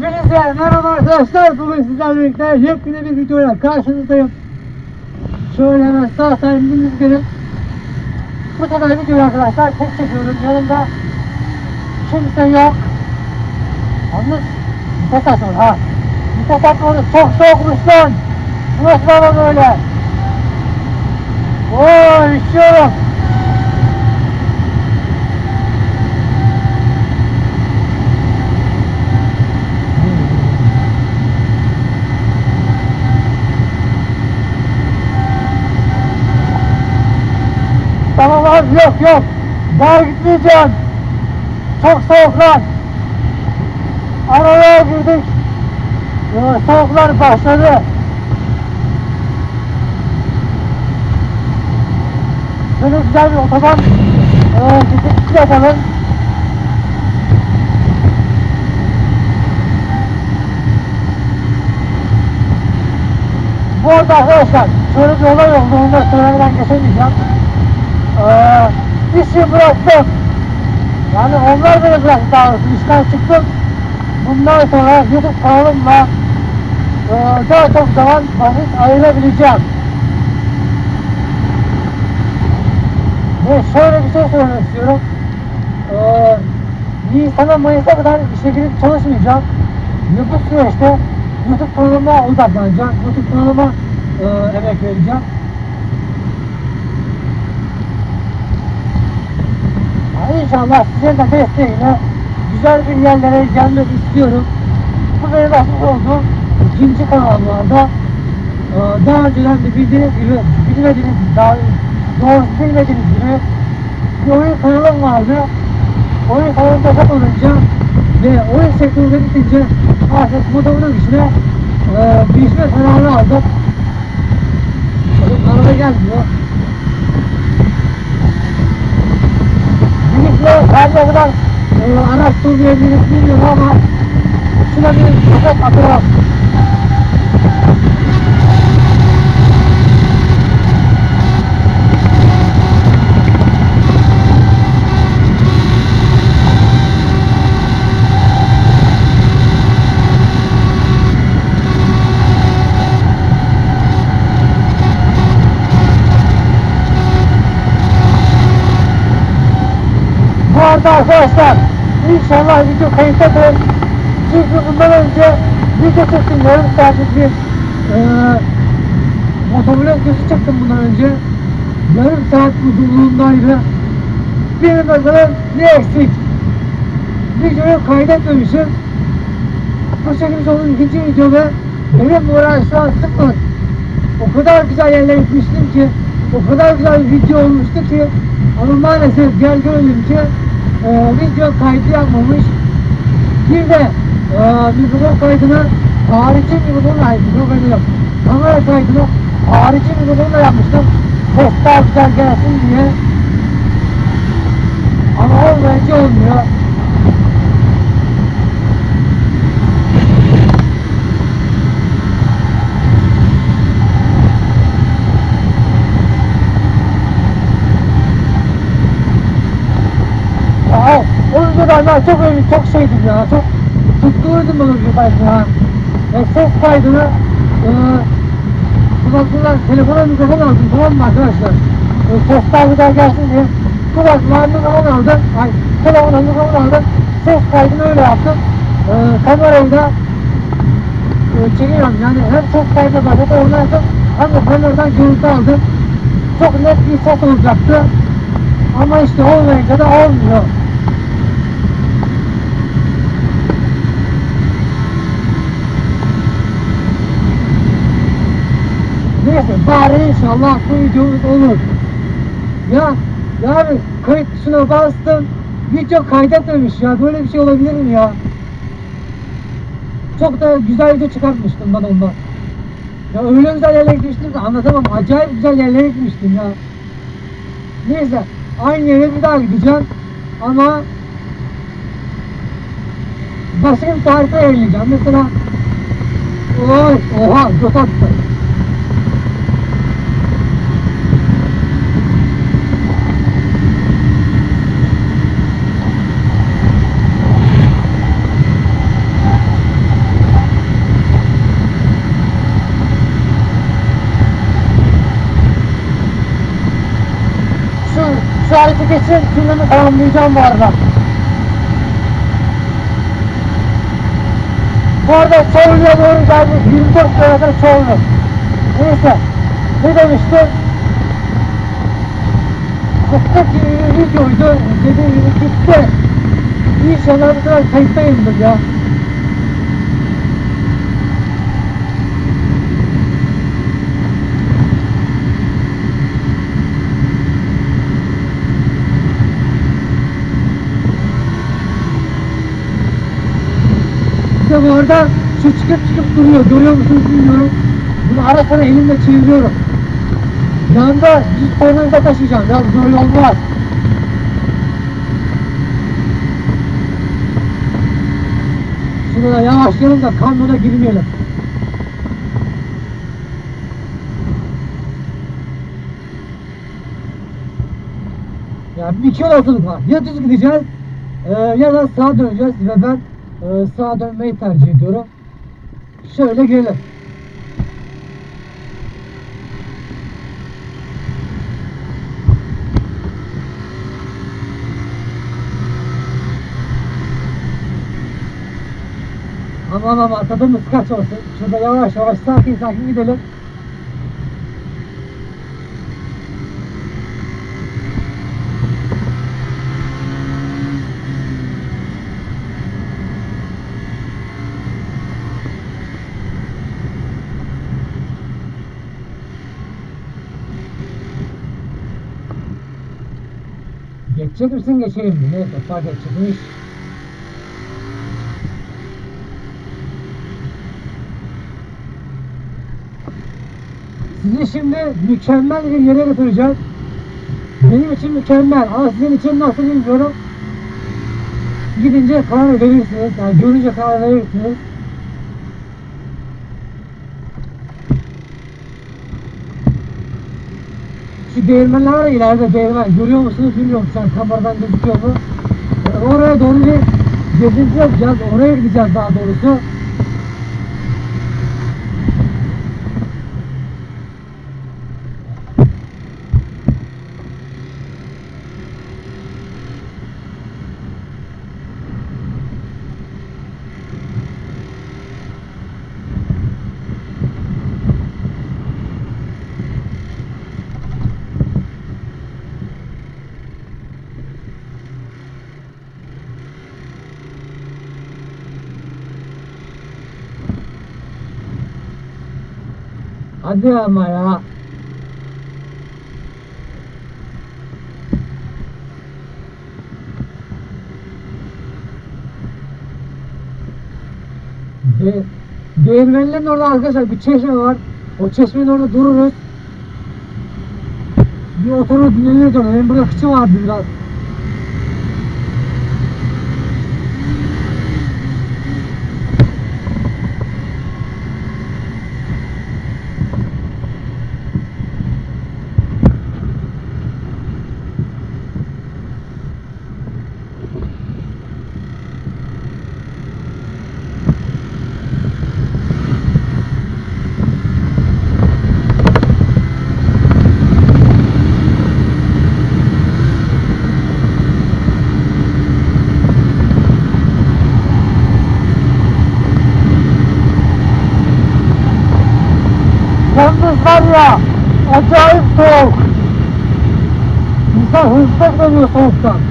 Hepinize merhaba arkadaşlar. Bugün sizlerle birlikte yepyeni bir videoyla karşınızdayım. Şöyle hemen sağ salim bildiğiniz gibi bu sefer videoyu arkadaşlar tek çekiyorum. Yanımda kimse yok. Yalnız vites atmadı ha. Vites atmadı. Çok soğukmuş lan. Bu nasıl hava böyle? Oo üşüyorum. Abi yok yok. Daha gitmeyeceğim. Çok soğuk lan. Araya girdik. Ya, soğuklar başladı. Böyle güzel bir otoban e, gidip yapalım. Bu arada arkadaşlar şöyle bir olay oldu. Da söylemeden geçemeyeceğim. İşi bıraktım. Yani onlar beni bıraktı daha doğrusu. İşten çıktım. Bundan sonra YouTube kanalımla e, daha çok zaman vakit ayırabileceğim. Ve şöyle bir şey söylemek istiyorum. Ee, Nisan'a Mayıs'a kadar işe girip çalışmayacağım. Bu süreçte YouTube kanalıma odaklanacağım. YouTube kanalıma e, emek vereceğim. İnşallah sizin de desteğiyle güzel bir yerlere gelmek istiyorum. Bu benim açmış olduğum ikinci kanallarda Ee, daha önceden de bildiğiniz gibi bilmediğiniz daha doğrusu bilmediğiniz gibi bir oyun kanalım vardı. Oyun kanalım da olunca ve oyun sektöründe bitince artık motomun işine e, biçme kararı. Benim kanala gelmiyor. Bilgisayar her ne kadar e, araç turlayabiliriz bilmiyorum ama şuna bir kapak atalım. Bu arada arkadaşlar inşallah video kayıttadır. Çünkü bundan önce video çektim yarım saatlik bir e, motovlog videosu çektim bundan önce. Yarım saat uzunluğundaydı. Benim bakalım ne eksik? Videoyu kaydetmemişim. Bu çekmiş olduğum ikinci video ve benim moral şu an sıfır. O kadar güzel yerlere gitmiştim ki o kadar güzel bir video olmuştu ki ama maalesef gel görelim ki e, video kaydı yapmamış. Bir de e, mikrofon kaydını harici mikrofonla mikrofonu yok. Kamera kaydını harici mikrofonla yapmıştım. Ses daha güzel gelsin diye. Ama olmayınca olmuyor. Ya o ben çok şeydim ya. Çok tutkuluydum bu videodan ya. E, ses kaydını e, kulaklıklar telefona mikrofon aldım tamam mı arkadaşlar? E, ses daha güzel gelsin diye kulaklığa mikrofon aldım. Ay telefona mikrofon aldım. Ses kaydını öyle yaptım. E, kamerayı da e, çekiyorum yani hem ses başladı ondan sonra hem de kameradan görüntü aldım. Çok net bir ses olacaktı. Ama işte olmayınca da olmuyor. Neyse bari inşallah bu videomuz olur. Ya yani kayıt tuşuna bastım. Video kaydetmemiş ya. Böyle bir şey olabilir mi ya? Çok da güzel video çıkartmıştım ben ondan. Ya öyle güzel yerlere gitmiştim ki anlatamam. Acayip güzel yerlere gitmiştim ya. Neyse aynı yere bir daha gideceğim. Ama başka bir tarife ayarlayacağım. Mesela Oy, oha, göt attı. Geçim filmini tamamlayacağım bu arada. Bu arada Çorlu'ya doğru geldik. 24 kilometre Çorlu. Neyse. Ne demiştim? Bir videoydu. Dediğim gibi gitti. İnşallah bu kadar kayıttayımdır ya. Bu arada şu çıkıp çıkıp duruyor. Görüyor musunuz bilmiyorum. Bunu ara sıra elimle çeviriyorum. Yanda düz tornavida taşıyacağım. Ya zor yol var. Şurada yavaşlayalım da kamyona girmeyelim. Yani bir iki olasılık var. Ya düz gideceğiz e, ya da sağa döneceğiz ve ben e, sağa dönmeyi tercih ediyorum. Şöyle gelin. Aman aman tadımız kaç olsun. Şurada yavaş yavaş sakin sakin gidelim. Geçecek misin geçeyim mi? Neyse fark edecekmiş. Sizi şimdi mükemmel bir yere götüreceğim. Benim için mükemmel ama sizin için nasıl bilmiyorum. Gidince karar verirsiniz. Yani görünce karar verirsiniz. Şu değirmenler var ya ileride değirmen. Görüyor musunuz bilmiyorum şu an kameradan gözüküyor mu? Oraya doğru bir gezinti yapacağız. Oraya gideceğiz daha doğrusu. Hadi ama ya. De Değirmenlerin orada arkadaşlar bir çeşme var. O çeşmenin orada dururuz. Bir oturur dinleniriz orada. Benim burada kıçı vardı biraz. Yalnız var ya acayip soğuk. İnsan hırsla dönüyor soğuktan.